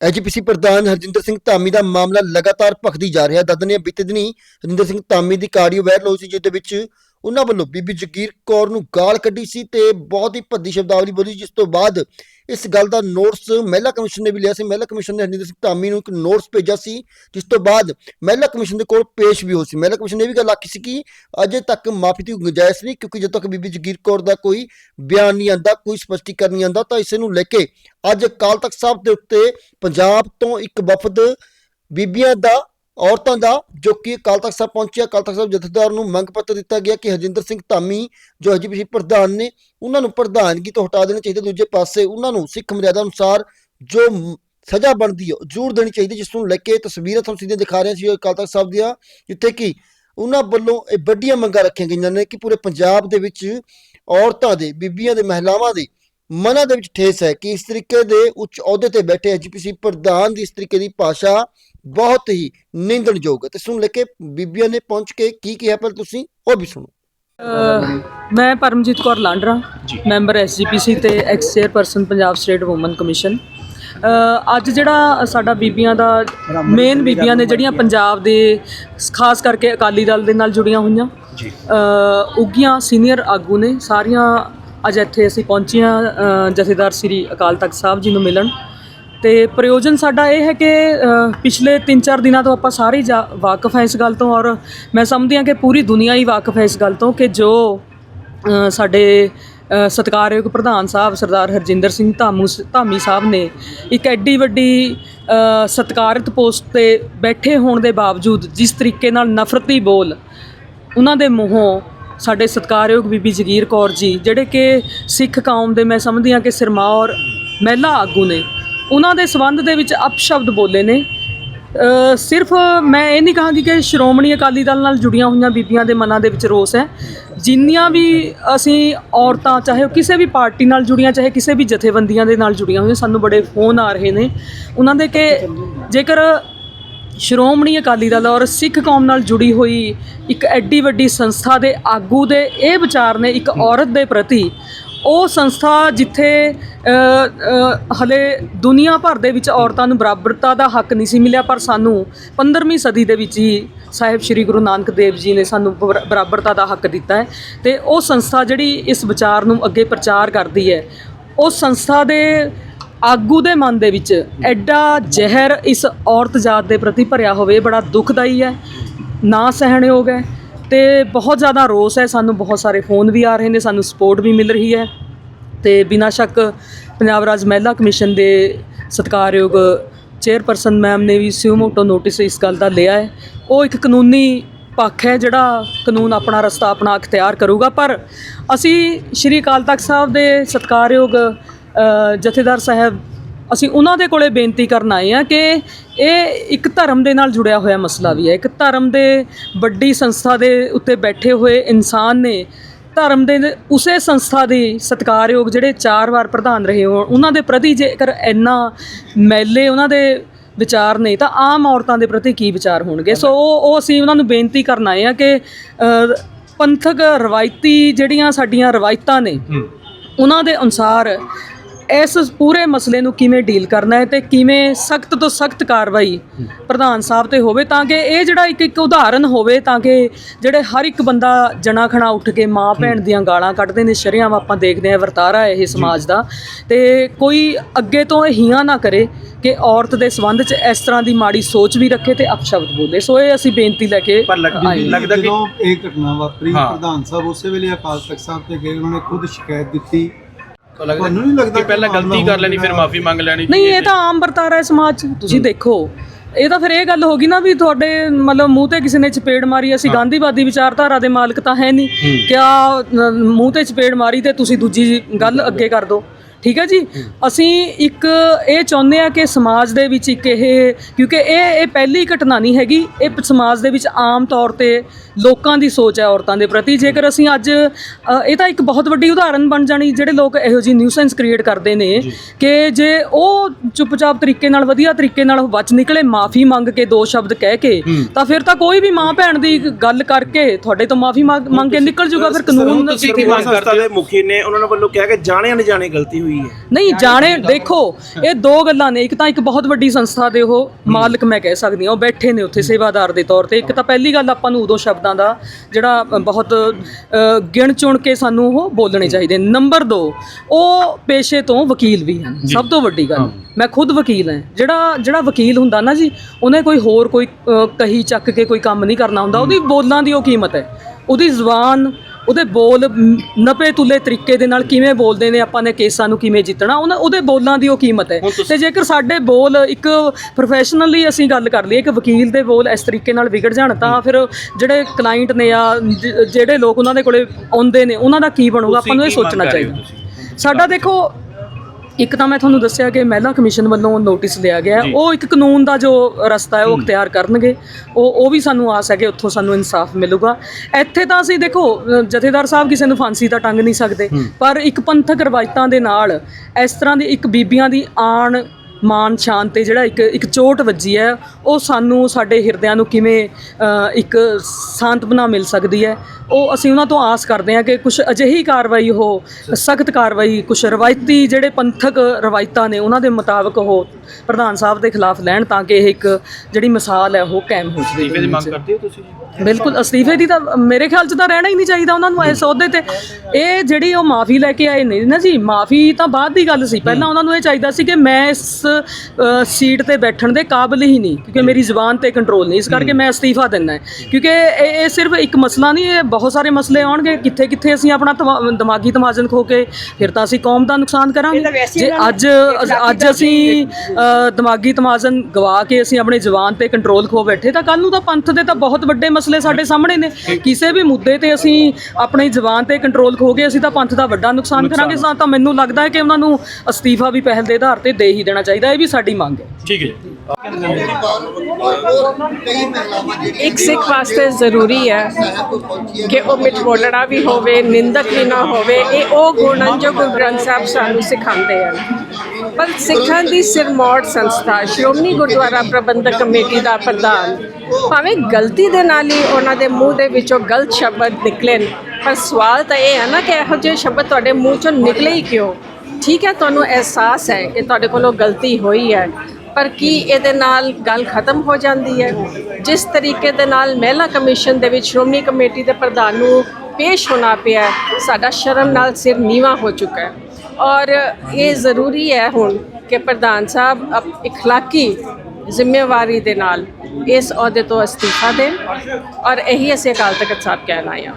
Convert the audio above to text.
AGPC ਪ੍ਰਧਾਨ ਹਰਜਿੰਦਰ ਸਿੰਘ ਧਾਮੀ ਦਾ ਮਾਮਲਾ ਲਗਾਤਾਰ ਭਖਦੀ ਜਾ ਰਿਹਾ। ਦਦਨੇ ਬੀਤੇ ਦਿਨੀ ਹਰਜਿੰਦਰ ਸਿੰਘ ਧਾਮੀ ਦੀ ਕਾਰਡੀਓ ਵਾਇਰਲ ਹੋਈ ਸੀ, ਜਿਸ ਦੇ ਵਿੱਚ ਉਹਨਾਂ ਵੱਲੋਂ ਬੀਬੀ ਜਗੀਰ ਕੌਰ ਨੂੰ ਗਾਲ ਕੱਢੀ ਸੀ ਤੇ ਬਹੁਤ ਹੀ ਭੱਦੀ ਸ਼ਬਦਾਵਲੀ ਬੋਲੀ, ਜਿਸ ਤੋਂ ਬਾਅਦ ਇਸ ਗੱਲ ਦਾ ਨੋਟਿਸ ਮਹਿਲਾ ਕਮਿਸ਼ਨ ਨੇ ਵੀ ਲਿਆ ਸੀ। ਮਹਿਲਾ ਕਮਿਸ਼ਨ ਨੇ ਹਰਜਿੰਦਰ ਸਿੰਘ ਧਾਮੀ ਨੂੰ ਇੱਕ ਨੋਟਿਸ ਭੇਜਿਆ ਸੀ, ਜਿਸ ਤੋਂ ਬਾਅਦ ਮਹਿਲਾ ਕਮਿਸ਼ਨ ਦੇ ਕੋਲ ਪੇਸ਼ ਵੀ ਹੋ ਸੀ। ਮਹਿਲਾ ਕਮਿਸ਼ਨ ਨੇ ਇਹ ਵੀ ਗੱਲ ਆਖੀ ਸੀ ਕਿ ਅਜੇ ਤੱਕ ਮਾਫੀ ਦੀ ਗੁੰਜਾਇਸ਼ ਨਹੀਂ, ਕਿਉਂਕਿ ਜਦੋਂ ਤੱਕ ਬੀਬੀ ਜਗੀਰ ਕੌਰ ਦਾ ਕੋਈ ਬਿਆਨ ਨਹੀਂ ਆਂਦਾ ਕੋਈ ਸਪਸ਼ਟੀਕਰਨ ਨਹੀਂ ਆਂਦਾ ਤਾਂ ਇਸੇ ਨੂੰ ਲੈ ਕੇ ਅੱਜ ਅਕਾਲ ਤਖਤ ਸਾਹਿਬ ਦੇ ਉੱਤੇ ਪੰਜਾਬ ਤੋਂ ਇੱਕ ਵਫਦ ਬੀਬੀਆਂ ਦਾ ਔਰਤਾਂ ਦਾ, ਜੋ ਕਿ ਅਕਾਲ ਤਖਤ ਸਾਹਿਬ ਪਹੁੰਚਿਆ ਅਕਾਲ ਤਖਤ ਸਾਹਿਬ ਜਥੇਦਾਰ ਨੂੰ ਮੰਗ ਪੱਤਰ ਦਿੱਤਾ ਗਿਆ ਕਿ ਹਰਜਿੰਦਰ ਸਿੰਘ ਧਾਮੀ, ਜੋ ਐਜੀਪੀਸੀ ਪ੍ਰਧਾਨ ਨੇ, ਉਹਨਾਂ ਨੂੰ ਪ੍ਰਧਾਨਗੀ ਤੋਂ ਹਟਾ ਦੇਣਾ ਚਾਹੀਦਾ। ਦੂਜੇ ਪਾਸੇ ਉਹਨਾਂ ਨੂੰ ਸਿੱਖ ਮਰਿਆਦਾ ਅਨੁਸਾਰ ਜੋ ਸਜ਼ਾ ਬਣਦੀ ਹੈ ਜ਼ਰੂਰ ਦੇਣੀ ਚਾਹੀਦੀ, ਜਿਸ ਨੂੰ ਲੈ ਕੇ ਤਸਵੀਰਾਂ ਤੁਹਾਨੂੰ ਸਿੱਧੀਆਂ ਦਿਖਾ ਰਹੇ ਸੀ ਅਕਾਲ ਤਖਤ ਸਾਹਿਬ ਦੀਆਂ, ਜਿੱਥੇ ਕਿ ਉਹਨਾਂ ਵੱਲੋਂ ਇਹ ਵੱਡੀਆਂ ਮੰਗਾਂ ਰੱਖੀਆਂ ਗਈਆਂ ਨੇ ਕਿ ਪੂਰੇ ਪੰਜਾਬ ਦੇ ਵਿੱਚ ਔਰਤਾਂ ਦੇ, ਬੀਬੀਆਂ ਦੇ, ਮਹਿਲਾਵਾਂ ਦੇ ਮਨਾਂ ਦੇ ਵਿੱਚ ਠੇਸ ਹੈ ਕਿ ਇਸ ਤਰੀਕੇ ਦੇ ਉੱਚ ਅਹੁਦੇ ਤੇ ਬੈਠੇ ਐਜੀਪੀਸੀ ਪ੍ਰਧਾਨ ਦੀ ਇਸ ਤਰੀਕੇ ਦੀ ਭਾਸ਼ਾ ਬਹੁਤ ਹੀ ਨਿੰਦਣਯੋਗ ਹੈ। ਤੇ ਸੁਣ ਲੈ ਕੇ ਬੀਬੀਆਂ ਨੇ ਪਹੁੰਚ ਕੇ ਕੀ ਕਿਹਾ ਪਰ ਤੁਸੀਂ ਉਹ ਵੀ ਸੁਣੋ। ਮੈਂ ਪਰਮਜੀਤ ਕੌਰ ਲਾਂਡਰਾ ਮੈਂਬਰ ਐਸਜੀਪੀਸੀ ਤੇ ex chairperson Punjab state women commission. ਅੱਜ ਜਿਹੜਾ ਸਾਡਾ ਬੀਬੀਆਂ ਦਾ ਮੇਨ ਬੀਬੀਆਂ ਨੇ ਜਿਹੜੀਆਂ ਪੰਜਾਬ ਦੇ ਖਾਸ ਕਰਕੇ ਅਕਾਲੀ ਦਲ ਦੇ ਨਾਲ ਜੁੜੀਆਂ ਹੋਈਆਂ ਜੀ। ਉੱਗੀਆਂ ਸੀਨੀਅਰ ਆਗੂ ਨੇ ਸਾਰੀਆਂ ਅੱਜ ਇੱਥੇ ਅਸੀਂ ਪਹੁੰਚੀਆਂ ਜਥੇਦਾਰ ਸ੍ਰੀ ਅਕਾਲ ਤਖਤ ਸਾਹਿਬ ਜੀ ਨੂੰ ਮਿਲਣ। ਤੇ ਪ੍ਰਯੋਜਨ ਸਾਡਾ ਇਹ ਹੈ ਕਿ ਪਿਛਲੇ 3-4 ਦਿਨਾਂ ਤੋਂ ਆਪਾਂ ਸਾਰੇ ਜਾ- ਵਾਕਿਫ ਹੈ ਇਸ ਗੱਲ ਤੋਂ ਔਰ ਮੈਂ ਸਮਝਦੀ ਹਾਂ ਕਿ ਪੂਰੀ ਦੁਨੀਆ ਹੀ ਵਾਕਿਫ ਹੈ ਇਸ ਗੱਲ ਤੋਂ ਕਿ ਜੋ ਸਾਡੇ ਅਹ ਸਤਿਕਾਰਯੋਗ ਪ੍ਰਧਾਨ ਸਾਹਿਬ ਸਰਦਾਰ ਹਰਜਿੰਦਰ ਸਿੰਘ ਧਾਮੂ ਸ- ਧਾਮੀ ਸਾਹਿਬ ਨੇ ਇੱਕ ਐਡੀ ਵੱਡੀ ਅਹ ਪੋਸਟ ਤੇ ਬੈਠੇ ਹੋਣ ਦੇ ਬਾਵਜੂਦ ਜਿਸ ਤਰੀਕੇ ਨਾਲ ਨਫ਼ਰਤੀ ਬੋਲ ਉਹਨਾਂ ਦੇ ਮੂੰਹੋਂ ਸਾਡੇ ਸਤਿਕਾਰਯੋਗ ਬੀਬੀ ਜਗੀਰ ਕੌਰ ਜੀ, ਜਿਹੜੇ ਕਿ ਸਿੱਖ ਕੌਮ ਦੇ ਮੈਂ ਸਮਝਦੀ ਹਾਂ ਕਿ ਸਿਰਮੌਰ ਮਹਿਲਾ ਆਗੂ ਨੇ ਉਹਨਾਂ ਦੇ ਸਬੰਧ ਦੇ ਵਿੱਚ ਅਪਸ਼ਬਦ ਬੋਲੇ ਨੇ। ਸਿਰਫ ਮੈਂ ਇਹ ਨਹੀਂ ਕਹਾਂਗੀ ਕਿ ਸ਼੍ਰੋਮਣੀ ਅਕਾਲੀ ਦਲ ਨਾਲ ਜੁੜੀਆਂ ਹੋਈਆਂ ਬੀਬੀਆਂ ਦੇ ਮਨਾਂ ਦੇ ਵਿੱਚ ਰੋਸ ਹੈ। ਜਿੰਨੀਆਂ ਵੀ ਅਸੀਂ ਔਰਤਾਂ, ਚਾਹੇ ਉਹ ਕਿਸੇ ਵੀ ਪਾਰਟੀ ਨਾਲ ਜੁੜੀਆਂ, ਚਾਹੇ ਕਿਸੇ ਵੀ ਜਥੇਬੰਦੀਆਂ ਦੇ ਨਾਲ ਜੁੜੀਆਂ ਹੋਈਆਂ, ਸਾਨੂੰ ਬੜੇ ਫੋਨ ਆ ਰਹੇ ਨੇ। ਉਹਨਾਂ ਦੇ ਕਿ ਜੇਕਰ ਸ਼੍ਰੋਮਣੀ ਅਕਾਲੀ ਦਲ ਔਰ ਸਿੱਖ ਕੌਮ ਨਾਲ ਜੁੜੀ ਹੋਈ ਇੱਕ ਐਡੀ ਵੱਡੀ ਸੰਸਥਾ ਦੇ ਆਗੂ ਦੇ ਇਹ ਵਿਚਾਰ ਨੇ ਇੱਕ ਔਰਤ ਦੇ ਪ੍ਰਤੀ ਉਹ ਸੰਸਥਾ ਜਿੱਥੇ ਅ, ਹਲੇ ਦੁਨੀਆ ਭਰ ਦੇ ਵਿੱਚ ਔਰਤਾਂ ਨੂੰ ਬਰਾਬਰਤਾ ਦਾ ਹੱਕ ਨਹੀਂ ਸੀ ਮਿਲਿਆ ਪਰ ਸਾਨੂੰ 15ਵੀਂ ਸਦੀ ਦੇ ਵਿੱਚ ਹੀ ਸਾਹਿਬ ਸ੍ਰੀ ਗੁਰੂ ਨਾਨਕ ਦੇਵ ਜੀ ਨੇ ਸਾਨੂੰ ਬਰਾ- ਬਰਾਬਰਤਾ ਦਾ ਹੱਕ ਦਿੱਤਾ ਹੈ। ਤੇ ਉਹ ਸੰਸਥਾ ਜਿਹੜੀ ਇਸ ਵਿਚਾਰ ਨੂੰ ਅੱਗੇ ਪ੍ਰਚਾਰ ਕਰਦੀ ਹੈ ਉਸ ਸੰਸਥਾ ਦੇ ਆਗੂ ਦੇ ਮਨ ਦੇ ਵਿੱਚ ਐਡਾ ਜ਼ਹਿਰ ਇਸ ਔਰਤ ਜਾਤ ਦੇ ਪ੍ਰਤੀ ਭਰਿਆ ਹੋਵੇ ਬੜਾ ਦੁਖਦਾਈ ਹੈ ਨਾ ਸਹਿਣਯੋਗ ਹੈ। ਤੇ ਬਹੁਤ ਜ਼ਿਆਦਾ ਰੋਸ ਹੈ, ਸਾਨੂੰ ਬਹੁਤ ਸਾਰੇ ਫੋਨ ਵੀ ਆ ਰਹੇ ਨੇ, ਸਾਨੂੰ ਸਪੋਰਟ ਵੀ ਮਿਲ ਰਹੀ ਹੈ। ਤੇ ਬਿਨਾਂ ਸ਼ੱਕ ਪੰਜਾਬ ਰਾਜ ਮਹਿਲਾ ਕਮਿਸ਼ਨ ਦੇ ਸਤਿਕਾਰਯੋਗ ਚੇਅਰਪਰਸਨ ਮੈਮ ਨੇ ਵੀ ਸਿਉਮੋਟੋ ਨੋਟਿਸ ਇਸ ਗੱਲ ਦਾ ਲਿਆ ਹੈ। ਉਹ ਇੱਕ ਕਾਨੂੰਨੀ ਪੱਖ ਹੈ ਜਿਹੜਾ ਕਾਨੂੰਨ ਆਪਣਾ ਰਸਤਾ ਆਪਣਾ ਅਖਤਿਆਰ ਕਰੂਗਾ। ਪਰ ਅਸੀਂ ਸ਼੍ਰੀ ਅਕਾਲ ਤਖਤ ਸਾਹਿਬ ਦੇ ਸਤਿਕਾਰਯੋਗ ਜਥੇਦਾਰ ਸਾਹਿਬ ਅਸੀਂ ਉਹਨਾਂ ਦੇ ਕੋਲੇ ਬੇਨਤੀ ਕਰਨ ਆਏ ਆ ਕਿ ਇਹ ਇੱਕ ਧਰਮ ਦੇ ਨਾਲ ਜੁੜਿਆ ਹੋਇਆ ਮਸਲਾ ਵੀ ਹੈ। ਇੱਕ ਧਰਮ ਦੇ ਵੱਡੀ ਸੰਸਥਾ ਦੇ ਉੱਤੇ ਬੈਠੇ ਹੋਏ ਇਨਸਾਨ ਨੇ ਧਰਮ ਦੇ ਉਸੇ ਸੰਸਥਾ ਦੀ ਸਤਿਕਾਰਯੋਗ ਜਿਹੜੇ ਚਾਰ ਵਾਰ ਪ੍ਰਧਾਨ ਰਹੇ ਹੋਣ ਉਹਨਾਂ ਦੇ ਪ੍ਰਤੀ ਜੇਕਰ ਇੰਨਾ ਮੈਲੇ ਉਹਨਾਂ ਦੇ ਵਿਚਾਰ ਨੇ ਤਾਂ ਆਮ ਔਰਤਾਂ ਦੇ ਪ੍ਰਤੀ ਕੀ ਵਿਚਾਰ ਹੋਣਗੇ? ਸੋ ਉਹ ਉਹ ਅਸੀਂ ਉਹਨਾਂ ਨੂੰ ਬੇਨਤੀ ਕਰਨ ਆਏ ਆ ਕਿ ਪੰਥਕ ਰਵਾਇਤੀ ਜਿਹੜੀਆਂ ਸਾਡੀਆਂ ਰਵਾਇਤਾਂ ਨੇ ਉਹਨਾਂ ਦੇ ਅਨੁਸਾਰ ਇਸ ਪੂਰੇ ਮਸਲੇ ਨੂੰ ਕਿਵੇਂ ਡੀਲ ਕਰਨਾ ਹੈ ਤੇ ਕਿਵੇਂ ਸਖਤ ਤੋਂ ਸਖਤ ਕਾਰਵਾਈ ਪ੍ਰਧਾਨ ਸਾਹਿਬ ਤੇ ਹੋਵੇ ਤਾਂ ਕਿ ਇਹ ਜਿਹੜਾ ਇੱਕ ਇੱਕ ਉਦਾਹਰਨ ਹੋਵੇ ਤਾਂ ਕਿ ਜਿਹੜੇ ਹਰ ਇੱਕ ਬੰਦਾ ਜਣਾ ਖਣਾ ਉੱਠ ਕੇ ਮਾਂ ਭੈਣ ਦੀਆਂ ਗਾਲਾਂ ਕੱਢਦੇ ਨੇ ਸ਼ਰਿਆਮ ਆਪਾਂ ਦੇਖਦੇ ਹਾਂ ਵਰਤਾਰਾ ਇਹ ਸਮਾਜ ਦਾ ਤੇ ਕੋਈ ਅੱਗੇ ਤੋਂ ਇਹ ਹੀਆਂ ਨਾ ਕਰੇ ਕਿ ਔਰਤ ਦੇ ਸੰਬੰਧ 'ਚ ਇਸ ਤਰ੍ਹਾਂ ਦੀ ਮਾੜੀ ਸੋਚ ਵੀ ਰੱਖੇ ਤੇ ਅਪਸ਼ਬਦ ਬੋਲੇ ਸੋ ਇਹ ਅਸੀਂ ਬੇਨਤੀ ਲੈ ਕੇ ਪਰ। ਲੱਗਦਾ ਕਿ ਜਦੋਂ ਇਹ ਘਟਨਾ ਵਾਪਰੀ। ਪ੍ਰਧਾਨ ਸਾਹਿਬ ਉਸੇ ਵੇਲੇ ਅਕਾਲ ਤਖਤ ਸਾਹਿਬ ਤੇ ਗਏ ਉਹਨਾਂ ਨੇ ਖੁਦ ਸ਼ਿਕਾਇਤ ਦਿੱਤੀ ਲੱਗਦਾ ਤੁਹਾਨੂੰ ਨਹੀਂ ਲੱਗਦਾ ਕਿ ਪਹਿਲਾਂ ਕਿ ਗਲਤੀ ਮਾਮਲਾ ਕਰ ਲੈਣੀ ਫਿਰ ਹੋ ਮਾਫੀ ਮੰਗ ਲੈਣੀ ਨਹੀਂ ਇਹ ਤਾਂ ਆਮ ਵਰਤਾਰਾ ਹੈ ਸਮਾਜ 'ਚ। ਤੁਸੀਂ ਦੇਖੋ ਇਹ ਤਾਂ ਫਿਰ ਇਹ ਗੱਲ ਹੋ ਗਈ ਨਾ ਵੀ ਤੁਹਾਡੇ ਮਤਲਬ ਮੂੰਹ ਤੇ ਕਿਸੇ ਨੇ ਚਪੇੜ ਮਾਰੀ ਅਸੀਂ ਗਾਂਧੀਵਾਦੀ ਵਿਚਾਰਧਾਰਾ ਦੇ ਮਾਲਕ ਤਾਂ ਹੈ ਨਹੀਂ। ਕਿਆ ਅ, ਮੂੰਹ ਤੇ ਚਪੇੜ ਮਾਰੀ ਤੇ ਤੁਸੀਂ ਦੂਜੀ ਗੱਲ ਅੱਗੇ ਕਰ ਦਿਓ ਠੀਕ ਹੈ ਜੀ? ਅਸੀਂ ਇੱਕ ਇਹ ਚਾਹੁੰਦੇ ਆ ਕਿ ਸਮਾਜ ਦੇ ਵਿੱਚ ਇੱਕ ਇਹ ਕਿਉਂਕਿ ਇਹ ਇਹ ਪਹਿਲੀ ਘਟਨਾ ਨਹੀਂ ਹੈਗੀ। ਇਹ ਸਮਾਜ ਦੇ ਵਿੱਚ ਆਮ ਤੌਰ ਤੇ ਲੋਕਾਂ ਦੀ ਸੋਚ ਹੈ ਔਰਤਾਂ ਦੇ ਪ੍ਰਤੀ। ਜੇਕਰ ਅਸੀਂ ਅੱਜ ਅ, ਇਹ ਤਾਂ ਇੱਕ ਬਹੁਤ ਵੱਡੀ ਉਦਾਹਰਨ ਬਣ ਜਾਣੀ ਜਿਹੜੇ ਲੋਕ ਇਹੋ ਜਿਹੀ ਨਿਊਸੈਂਸ ਕ੍ਰੀਏਟ ਕਰਦੇ ਨੇ ਕਿ ਜੇ ਉਹ ਚੁੱਪਚਾਪ ਤਰੀਕੇ ਨਾਲ ਵਧੀਆ ਤਰੀਕੇ ਨਾਲ ਉਹ ਬਚ ਨਿਕਲੇ ਮਾਫੀ ਮੰਗ ਕੇ ਦੋ ਸ਼ਬਦ ਕਹਿ ਕੇ ਤਾਂ ਫਿਰ ਤਾਂ ਕੋਈ ਵੀ ਮਾਂ ਭੈਣ ਦੀ ਗੱਲ ਕਰਕੇ ਤੁਹਾਡੇ ਤੋਂ ਮਾਫੀ ਮੰਗ ਮੰਗ ਕੇ ਨਿਕਲ ਜੂਗਾ ਫਿਰ ਕਾਨੂੰਨ ਤੁਸੀਂ ਕੀ ਮੰਗ ਕਰਦੇ ਹੋ। ਮੁਖੀ ਨੇ ਉਹਨਾਂ ਵੱਲੋਂ ਕਿਹਾ ਕਿ ਜਾਣਿਆ ਅਣਜਾਣੇ ਗਲਤੀ ਹੋਈ ਹੋਈ ਹੈ। ਨਹੀਂ ਜਾਣੇ ਦੇਖੋ ਇਹ ਦੋ ਗੱਲਾਂ ਨੇ। ਇੱਕ ਤਾਂ ਇੱਕ ਬਹੁਤ ਵੱਡੀ ਸੰਸਥਾ ਦੇ ਉਹ ਮਾਲਕ ਮੈਂ ਕਹਿ ਸਕਦੀ ਹਾਂ ਉਹ ਬੈਠੇ ਨੇ ਉੱਥੇ ਸੇਵਾਦਾਰ ਦੇ ਤੌਰ ਤੇ। ਇੱਕ ਤਾਂ ਪਹਿਲੀ ਗੱਲ ਆਪਾਂ ਨੂੰ ਉਦੋਂ ਸ਼ਬਦਾਂ ਦਾ ਜਿਹੜਾ ਬਹੁਤ ਗਿਣ ਚੁਣ ਕੇ ਸਾਨੂੰ ਉਹ ਬੋਲਣੇ ਚਾਹੀਦੇ। ਨੰਬਰ 2 ਉਹ ਪੇਸ਼ੇ ਤੋਂ ਵਕੀਲ ਵੀ ਹਨ। ਸਭ ਤੋਂ ਵੱਡੀ ਗੱਲ। ਮੈਂ ਖੁਦ ਵਕੀਲ ਹਾਂ। ਜਿਹੜਾ ਜਿਹੜਾ ਵਕੀਲ ਹੁੰਦਾ ਨਾ ਜੀ ਉਹਨੇ ਕੋਈ ਹੋਰ ਕੋਈ ਕਹੀ ਚੱਕ ਕੇ ਕੋਈ ਕੰਮ ਨਹੀਂ ਕਰਨਾ ਹੁੰਦਾ। ਉਹਦੀ ਬੋਲਾਂ ਦੀ ਉਹ ਕੀਮਤ ਹੈ। ਉਹਦੀ ਜ਼ੁਬਾਨ ਉਹਦੇ ਬੋਲ ਨਪੇ ਤੁਲੇ ਤਰੀਕੇ ਦੇ ਨਾਲ ਕਿਵੇਂ ਬੋਲਦੇ ਨੇ ਆਪਾਂ ਨੇ ਕੇਸਾਂ ਨੂੰ ਕਿਵੇਂ ਜਿੱਤਣਾ ਉਹਨਾਂ ਉਹਦੇ ਬੋਲਾਂ ਦੀ ਉਹ ਕੀਮਤ ਹੈ। ਤੇ ਜੇਕਰ ਸਾਡੇ ਬੋਲ ਇੱਕ ਪ੍ਰੋਫੈਸ਼ਨਲੀ ਅਸੀਂ ਗੱਲ ਕਰ ਲਈਏ ਕਿ ਵਕੀਲ ਦੇ ਬੋਲ ਇਸ ਤਰੀਕੇ ਨਾਲ ਵਿਗੜ ਜਾਣ ਤਾਂ ਫਿਰ ਜਿਹੜੇ ਕਲਾਇੰਟ ਨੇ ਜ- ਜਿਹੜੇ ਲੋਕ ਉਹਨਾਂ ਦੇ ਕੋਲੇ ਆਉਂਦੇ ਨੇ ਉਹਨਾਂ ਦਾ ਕੀ ਬਣੂਗਾ? ਆਪਾਂ ਨੂੰ ਇਹ ਸੋਚਣਾ ਚਾਹੀਦਾ। ਸਾਡਾ ਦੇਖੋ ਇੱਕ ਤਾਂ ਮੈਂ ਤੁਹਾਨੂੰ ਦੱਸਿਆ ਕਿ ਮਹਿਲਾ ਕਮਿਸ਼ਨ ਵੱਲੋਂ ਨੋਟਿਸ ਲਿਆ ਗਿਆ। ਉਹ ਇੱਕ ਕਾਨੂੰਨ ਦਾ ਜੋ ਰਸਤਾ ਹੈ ਉਹ ਅਖਤਿਆਰ ਕਰਨਗੇ। ਉਹ ਉਹ ਵੀ ਸਾਨੂੰ ਆਸ ਹੈ ਕਿ ਉੱਥੋਂ ਸਾਨੂੰ ਇਨਸਾਫ ਮਿਲੂਗਾ। ਇੱਥੇ ਤਾਂ ਅਸੀਂ ਦੇਖੋ ਜਥੇਦਾਰ ਸਾਹਿਬ ਕਿਸੇ ਨੂੰ ਫਾਂਸੀ ਤਾਂ ਟੰਗ ਨਹੀਂ ਸਕਦੇ। ਪਰ ਇੱਕ ਪੰਥਕ ਰਵਾਇਤਾਂ ਦੇ ਨਾਲ ਇਸ ਤਰ੍ਹਾਂ ਦੀ ਇੱਕ ਬੀਬੀਆਂ ਦੀ ਆਣ ਮਾਨ ਸ਼ਾਨ ਤੇ ਜਿਹੜਾ ਇੱਕ ਇੱਕ ਚੋਟ ਵੱਜੀ ਹੈ, ਉਹ ਸਾਨੂੰ ਸਾਡੇ ਹਿਰਦਿਆਂ ਨੂੰ ਕਿਵੇਂ ਇੱਕ ਸਾਂਤਵਨਾ ਮਿਲ ਸਕਦੀ ਹੈ? ਉਹ ਅਸੀਂ ਉਹਨਾਂ ਤੋਂ ਆਸ ਕਰਦੇ ਹਾਂ ਕਿ ਕੁਝ ਅਜਿਹੀ ਕਾਰਵਾਈ ਹੋ, ਸਖਤ ਕਾਰਵਾਈ ਕੁਝ ਰਵਾਇਤੀ ਜਿਹੜੇ ਪੰਥਕ ਰਵਾਇਤਾਂ ਨੇ, ਉਹਨਾਂ ਦੇ ਮੁਤਾਬਕ ਉਹ ਪ੍ਰਧਾਨ ਸਾਹਿਬ ਦੇ ਖਿਲਾਫ ਲੈਣ ਤਾਂ ਕਿ ਇਹ ਇੱਕ ਜਿਹੜੀ ਮਿਸਾਲ ਹੈ, ਉਹ ਕਾਇਮ ਹੋ ਸਕੇ ਮੰਗ ਕਰਦੇ ਹੋ ਤੁਸੀਂ? ਬਿਲਕੁਲ ਅਸਤੀਫੇ ਦੀ ਤਾਂ ਮੇਰੇ ਖਿਆਲ 'ਚ ਤਾਂ ਰਹਿਣਾ ਹੀ ਨਹੀਂ ਚਾਹੀਦਾ ਉਹਨਾਂ ਨੂੰ ਇਸ ਅਹੁਦੇ ਤੇ। ਇਹ ਜਿਹੜੀ ਉਹ ਮਾਫੀ ਲੈ ਕੇ ਆਏ ਨੇ ਨਾ ਜੀ ਮਾਫੀ ਤਾਂ ਬਾਅਦ ਦੀ ਗੱਲ ਸੀ। ਪਹਿਲਾਂ ਉਹਨਾਂ ਨੂੰ ਇਹ ਚਾਹੀਦਾ ਸੀ ਕਿ ਮੈਂ ਇਸ ਸੀਟ ਤੇ ਬੈਠਣ ਦੇ ਕਾਬਿਲ ਹੀ ਨਹੀਂ ਕਿਉਂਕਿ ਮੇਰੀ ਜ਼ੁਬਾਨ ਤੇ ਕੰਟਰੋਲ ਨਹੀਂ। ਇਸ ਕਰਕੇ ਮੈਂ ਅਸਤੀਫਾ ਦਿੰਦਾ ਹੈ। ਕਿਉਂਕਿ ਇਹ ਸਿਰਫ ਇੱਕ ਮਸਲਾ ਨਹੀਂ ਇਹ ਬਹੁਤ ਸਾਰੇ ਮਸਲੇ ਆਉਣਗੇ। ਕਿੱਥੇ ਕਿੱਥੇ ਅਸੀਂ ਆਪਣਾ ਦਿਮਾਗੀ ਤਵਾਜ਼ਨ ਖੋ ਕੇ ਫਿਰ ਤਾਂ ਅਸੀਂ ਕੌਮ ਦਾ ਨੁਕਸਾਨ ਕਰਾਂਗੇ। ਜੇ ਅੱਜ ਅੱਜ ਅਸੀਂ ਦਿਮਾਗੀ ਤਵਾਜ਼ਨ ਗਵਾ ਕੇ ਅਸੀਂ ਆਪਣੇ ਜ਼ੁਬਾਨ ਤੇ ਕੰਟਰੋਲ ਖੋ ਬੈਠੇ ਤਾਂ ਕੱਲ ਨੂੰ ਤਾਂ ਪੰਥ ਦੇ ਤਾਂ ਬਹੁਤ ਵੱਡੇ ਮਸਲੇ ਸਾਡੇ ਸਾਹਮਣੇ ਨੇ। ਕਿਸੇ ਵੀ ਮੁੱਦੇ ਤੇ ਅਸੀਂ ਆਪਣੀ ਜ਼ੁਬਾਨ ਤੇ ਕੰਟਰੋਲ ਖੋ ਗਏ ਅਸੀਂ ਤਾਂ ਪੰਥ ਦਾ ਵੱਡਾ ਨੁਕਸਾਨ ਕਰਾਂਗੇ ਤਾਂ ਤਾਂ ਮੈਨੂੰ ਲੱਗਦਾ ਹੈ ਕਿ ਉਹਨਾਂ ਨੂੰ ਅਸਤੀਫਾ ਵੀ ਪਹਿਲ ਦੇ ਆਧਾਰ ਤੇ ਦੇ ਹੀ ਦੇਣਾ ਚਾਹੀਦਾ ਇਹ ਵੀ ਸਾਡੀ ਮੰਗ ਹੈ। ਠੀਕ ਹੈ ਇੱਕ ਸਿੱਖ ਵਾਸਤੇ ਜ਼ਰੂਰੀ ਹੈ ਕਿ ਉਹ ਮਿੱਠ ਬੋਲਣਾ ਵੀ ਹੋਵੇ ਨਿੰਦਕ ਵੀ ਨਾ ਹੋਵੇ ਇਹ ਉਹ ਗੁਣ ਹਨ ਜੋ ਗੁਰੂ ਗ੍ਰੰਥ ਸਾਹਿਬ ਸਾਨੂੰ ਸਿਖਾਉਂਦੇ ਹਨ। ਪਰ ਸਿੱਖਾਂ ਦੀ ਸਿਰਮੌਰ ਸੰਸਥਾ ਸ਼੍ਰੋਮਣੀ ਗੁਰਦੁਆਰਾ ਪ੍ਰਬੰਧਕ ਕਮੇਟੀ ਦਾ ਪ੍ਰਧਾਨ ਭਾਵੇਂ ਗਲਤੀ ਦੇ ਨਾਲ ਹੀ ਉਹਨਾਂ ਦੇ ਮੂੰਹ ਦੇ ਵਿੱਚੋਂ ਗਲਤ ਸ਼ਬਦ ਨਿਕਲੇ ਪਰ ਸਵਾਲ ਤਾਂ ਇਹ ਹੈ ਨਾ ਕਿ ਇਹੋ ਜਿਹੇ ਸ਼ਬਦ ਤੁਹਾਡੇ ਮੂੰਹ ਚੋਂ ਨਿਕਲੇ ਹੀ ਕਿਉਂ? ਠੀਕ ਹੈ, ਤੁਹਾਨੂੰ ਅਹਿਸਾਸ ਹੈ ਕਿ ਤੁਹਾਡੇ ਕੋਲੋਂ ਗਲਤੀ ਹੋਈ ਹੈ, ਪਰ ਕੀ ਇਹਦੇ ਨਾਲ ਗੱਲ ਖਤਮ ਹੋ ਜਾਂਦੀ ਹੈ? ਜਿਸ ਤਰੀਕੇ ਦੇ ਨਾਲ ਮਹਿਲਾ ਕਮਿਸ਼ਨ ਦੇ ਵਿੱਚ ਸ਼੍ਰੋਮਣੀ ਕਮੇਟੀ ਦੇ ਪ੍ਰਧਾਨ ਨੂੰ ਪੇਸ਼ ਹੋਣਾ ਪਿਆ ਸਾਡਾ ਸ਼ਰਮ ਨਾਲ ਸਿਰ ਨੀਵਾ ਹੋ ਚੁੱਕਾ ਹੈ। ਔਰ ਇਹ ਜ਼ਰੂਰੀ ਹੈ ਹੁਣ ਕਿ ਪ੍ਰਧਾਨ ਸਾਹਿਬ ਅਪ- ਇਖਲਾਕੀ ਜ਼ਿੰਮੇਵਾਰੀ ਦੇ ਨਾਲ ਇਸ ਅਹੁਦੇ ਤੋਂ ਅਸਤੀਫਾ ਦੇਣ ਔਰ ਇਹੀ ਅਸੀਂ ਅਕਾਲ ਤਖਤ ਸਾਹਿਬ ਕਹਿਣਾ ਆ